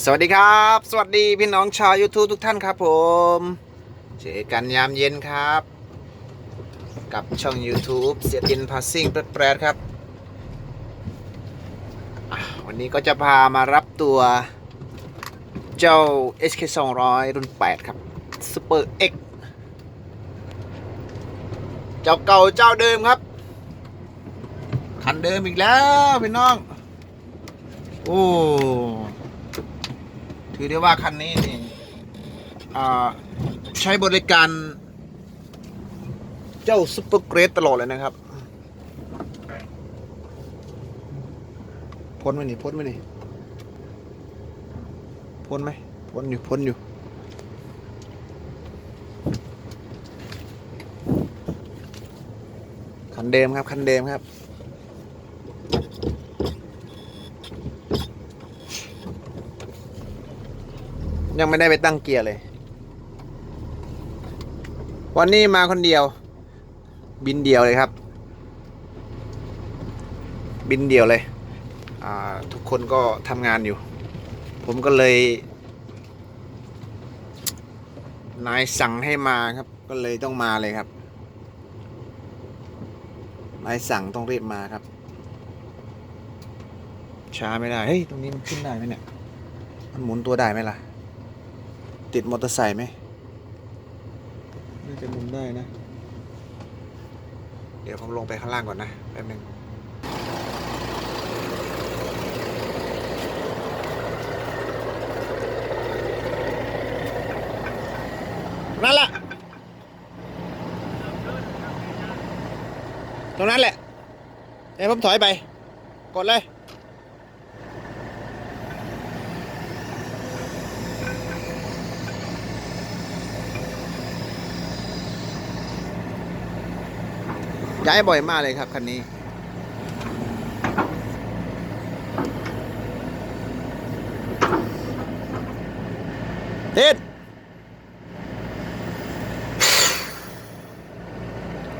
สวัสดีครับ สวัสดีพี่น้องชาว YouTube ทุกท่านครับผม เจอกันยามเย็นครับ กับช่อง YouTube เสียตินพาสซิ่งแปรดครับ วันนี้ก็จะพามารับตัวเจ้า HK 200 รุ่น 8 ครับ Super X เจ้าเก่าเจ้าเดิมครับ คันเดิมอีกแล้วพี่น้อง โอ้ ถือได้ว่าคันนี้นี่ใช้บริการเจ้าซุปเปอร์เกรดตลอดเลยนะครับพ้นไหมนี่พ้นไหมนี่พ้นไหมพ้นอยู่พ้นอยู่คันเดิมครับคันเดิมครับ ยังไม่ได้ไปตั้งเกียร์เลย วันนี้มาคนเดียว บินเดียวเลยครับ บินเดียวเลยทุกคนก็ทำงานอยู่ ผมก็เลย นายสั่งให้มาครับ ก็เลยต้องมาเลยครับ นายสั่งต้องรีบมาครับ ช้าไม่ได้ เฮ้ย ตรงนี้มันขึ้นได้ไหมเนี่ย มันหมุนตัวได้ไหมล่ะ ติดมอเตอร์ไซค์ไหมน่าจะหมุนได้นะ เดี๋ยวผมลงไปข้างล่างก่อนนะแป๊บหนึงนั่นแหละ ตรงนั้นแหละ เดี๋ยวผมถอยไป กดเลย ย้ายบ่อยมากเลยครับคันนี้เด็ด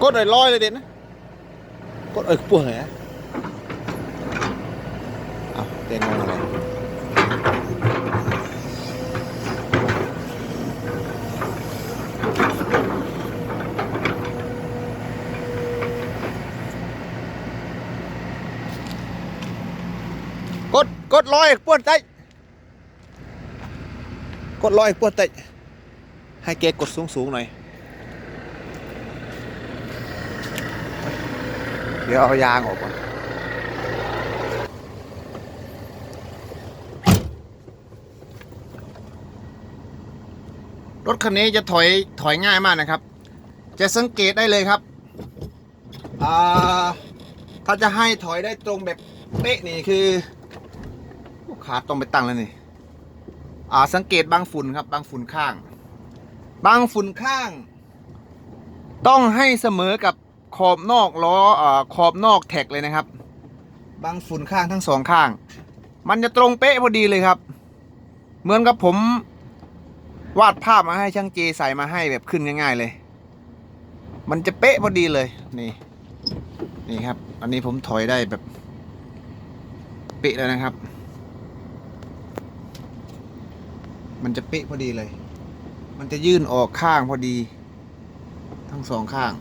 กดหน่อยลอยเลยเด็ดนะกดเออปวดเหรอเอาเด็งงอะไร กดลอยปวดใจกดลอยปวดใจให้แกกดสูงสูงหน่อย เดี๋ยวเอายางออกก่อนรถคันนี้จะถอยถอยง่ายมากนะครับ จะสังเกตได้เลยครับถ้าจะให้ถอยได้ตรงแบบเป๊ะนี่คือ ขาตรงไปตั้งแล้วนี่อ่าสังเกตบางฝุ่นครับ บางฝุ่นข้าง บางฝุ่นข้าง ต้องให้เสมอกับขอบนอกล้ออ่าขอบนอกแท็กเลยนะครับ บางฝุ่นข้างทั้งสองข้าง มันจะตรงเป๊ะพอดีเลยครับ เหมือนกับผมวาดภาพมาให้ช่างเจใส่มาให้แบบขึ้นง่ายๆเลย มันจะเป๊ะพอดีเลยนี่ นี่ครับ อันนี้ผมถอยได้แบบเป๊ะแล้วนะครับ มันจะเป๊ะพอดีเลย มันจะยื่นออกข้างพอดี ทั้งสองข้าง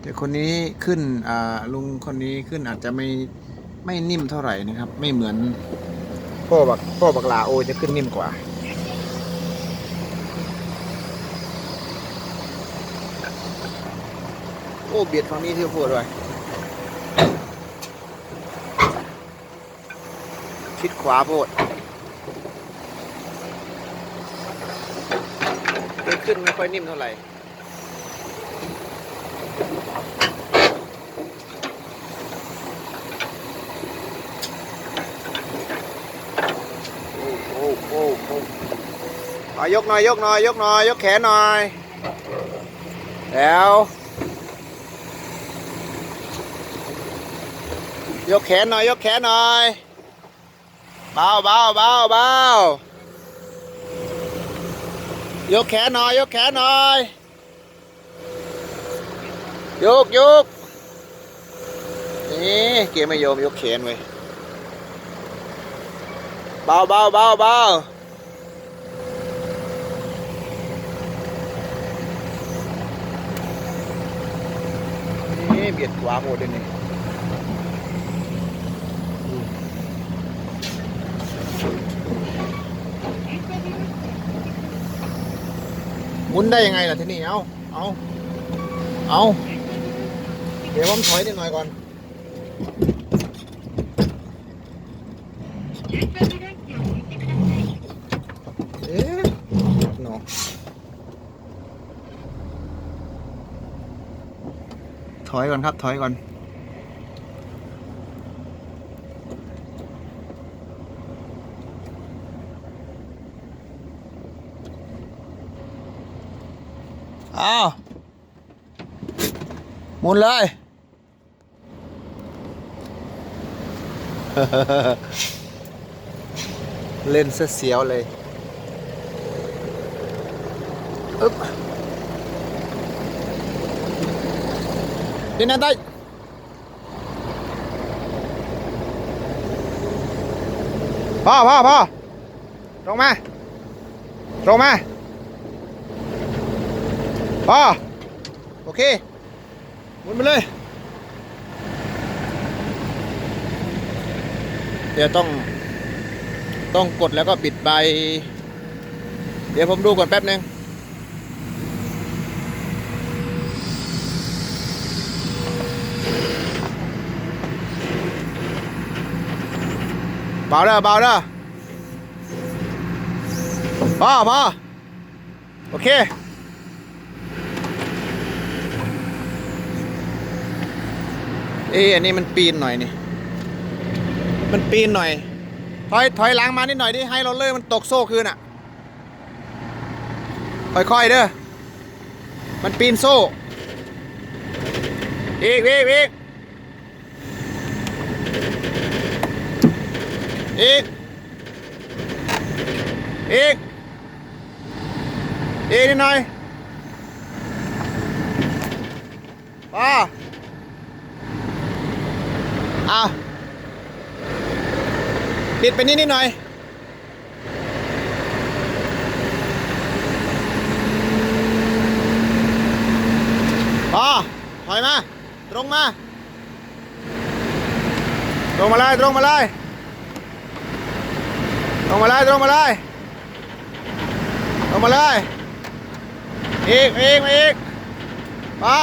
แต่คนนี้ขึ้นอ่าลุงคนนี้ขึ้นอาจจะไม่ไม่นิ่มเท่าไหร่นะครับ ไม่เหมือนพ่อบักพ่อบักลาโอจะขึ้นนิ่มกว่าโอ้เบียดฝั่งนี้ที่พูดไว้ ชิดขวาโพดขึ้นไม่ค่อยนิ่มเท่าไหร่โอ้โอ้โอ้เอายกหน่อยยกหน่อยยกหน่อยยกแขนหน่อย แล้ว ยกแขนหน่อยยกแขนหน่อย เบาเบาเบาเบายกแขนหน่อย ยกแขนหน่อย ยกยกนี่เกมไม่ยอมยกแขนไว้ยเบาเบาเบาเบานี่เบียดขวาหมดเลยนี่ มุนได้ยังไงล่ะที่นี่เอาเอาเอาเดี๋ยวผมถอยนิดหน่อยก่อน เอ๊ะหนอถอยก่อนครับ ถอยก่อน อ้าวหมุนเลย เล่นเสียวๆเลยอึ๊บนี่นะได้พ่อพ่อพ่อตรงมาตรงมา พ่อโอเคหมุนไปเลย เดี๋ยวต้อง ต้องกดแล้วก็ปิดใบ เดี๋ยวผมดูก่อนแป๊บนึงเบาเด้อเบาเด้อพอพอโอเค เอ้อันนี้มันปีนหน่อยนี่ มันปีนหน่อย ถอยถอยหลังมานิดหน่อยดิให้เราเลอร์มันตกโซ่คืนอะ ค่อยๆเด้อ มันปีนโซ่ อีกอีกอีกอีกอีกอีกนิดหน่อยอ่า อาปิดไปนิดนิดหน่อย พอถอยมา ตรงมา ตรงมาเลยตรงมาเลยตรงมาเลยตรงมาเลยตรงมาเลยอีกอีกอีกมา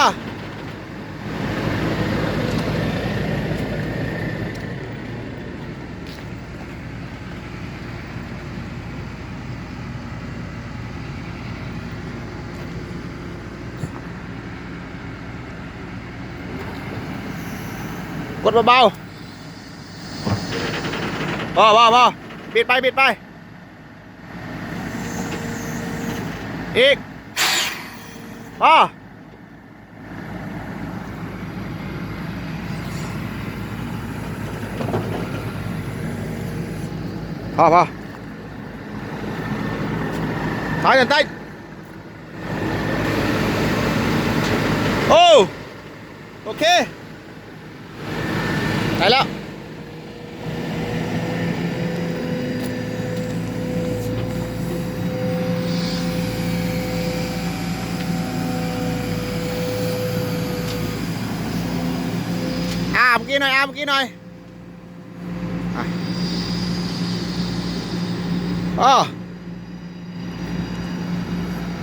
ดเบาๆพอพอพอปิดไปปิดไป อีกพอพอพอถอยหน่อยใต้โอ้โอเค ไปแล้วอาเมื่อกี้หน่อยอาเมื่อกี้หน่อยอ๋อ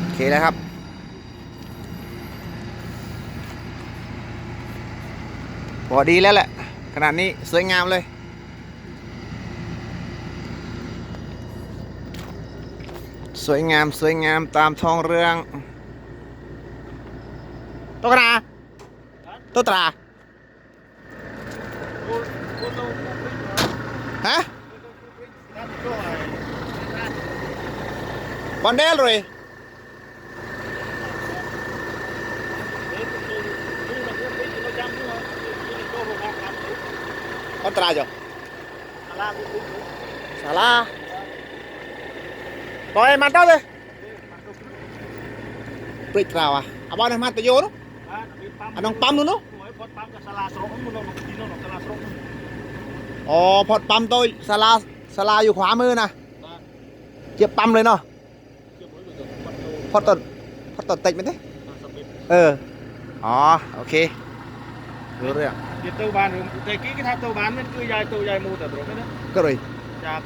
โอเคแล้วครับพอดีแล้วแหละ ขนาดนี้สวยงามเลย สวยงามสวยงามตามท้องเรื่องตัวกระนาตัวตราฮะบอลเดลเลยคอนตราจ้ะสาลาปล่อยมันเต้าเลยปริกราวอะเอาบอลให้มา ตะโยนอะน้องปั๊มนู่นเนอะพอดปั๊มกับสลาสรงมันลงที่โน่นสลาสรงอ๋อพอดปั๊มโตัวสลาสลาอยู่ขวามือนะนะเจ็บปั๊มเลยเนาะเกี่ยวกับพอดโตพอตดพอตดติดไหมเด้สเปนเออ อ๋อ โอเค รู้เรื่องเดี๋ยวเตาบานแต่กี้ก็ทำเตาบานนั่นคือยายเตายายมูแต่ตรงนั้นนะก็เลยจาก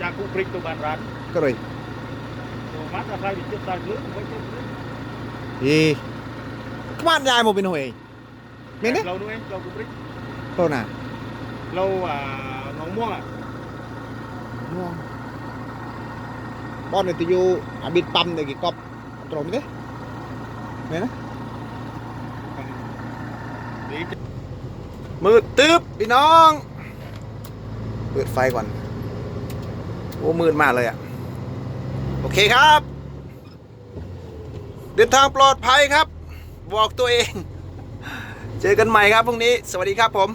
จากกุปริกเตาบานร้านก็เลยตัวมัดอะไรดิเจ็บตายเลยไม่เจ็บเลยอีกบ้านยายโมเป็นหวยเมนเด้เราด้วยเรากุปริกโตน่ะเราอ่าหนองม่วงอะม่วงบ้านเนี่ยจะอยู่อาบิดปั๊มเด็กกี่กอบตรงนี้เด้เมนนะ ดี มืดตึ๊บพี่น้อง เปิดไฟก่อน โอ้มืดมากเลยอะโอเคครับ เดินทางปลอดภัยครับ บอกตัวเอง เจอกันใหม่ครับพรุ่งนี้ สวัสดีครับผม